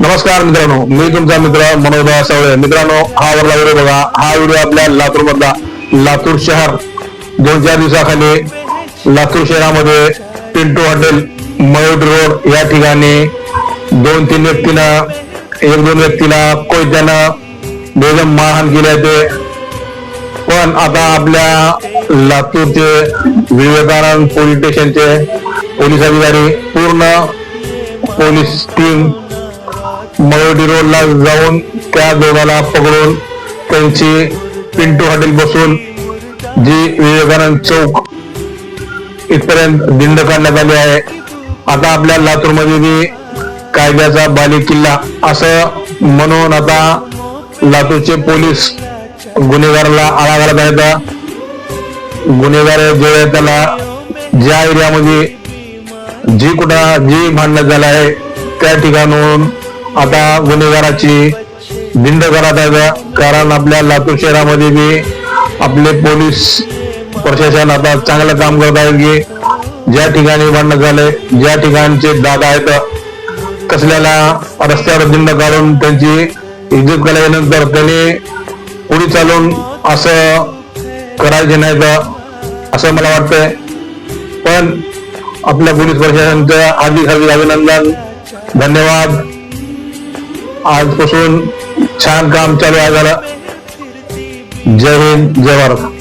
नमस्कार मित्रांनो मी तुमचा मित्र मनोदय सवळे मित्रांनो हा वरला व्हिडिओ बघा. हा व्हिडिओ आपल्या लातूर मधला लातूर शहर. दोन चार दिवसाखाली लातूर शहरामध्ये पिंटू हॉटेल मयूर रोड या ठिकाणी दोन तीन व्यक्तींना एक दोन व्यक्तीला कोयत्यानं बेदम मारहाण केले होते पण आता आपल्या लातूरचे विवेकानंद पोलीस स्टेशनचे पोलीस अधिकारी पूर्ण पोलीस टीम मरोडी रोडला जाऊन त्या दोघाला पकडून त्यांची पिंटू हॉटेल बसून जी विवेकानंद चौक इथपर्यंत दिंड काढण्यात आली आहे. आता आपल्या लातूरमध्ये कायद्याचा बाली किल्ला असं म्हणून आता लातूरचे पोलीस गुन्हेगाराला आळा घालत आहेत. गुन्हेगार जे आहे त्याला ज्या एरियामध्ये जी कुठं जी भांडण झालं आहे त्या ठिकाणून आता गुन्हेगाराची भिंड करत आहे. कारण आपल्या लातूर शहरामध्ये बी आपले पोलीस प्रशासन आता चांगलं काम करत आहेत की ज्या ठिकाणी भांडण झाले ज्या ठिकाणचे दादा आहेत कसल्याला रस्त्यावर दिंड काढून त्यांची इज्जत केल्यानंतर त्यांनी पुढे चालून असं करायचे नाही तर असं मला वाटतंय. पण आपल्या पोलीस प्रशासनाचं हार्दिक हार्दिक अभिनंदन धन्यवाद. आजपासून छान काम चालू आहे जरा जय हिंद जय भारत.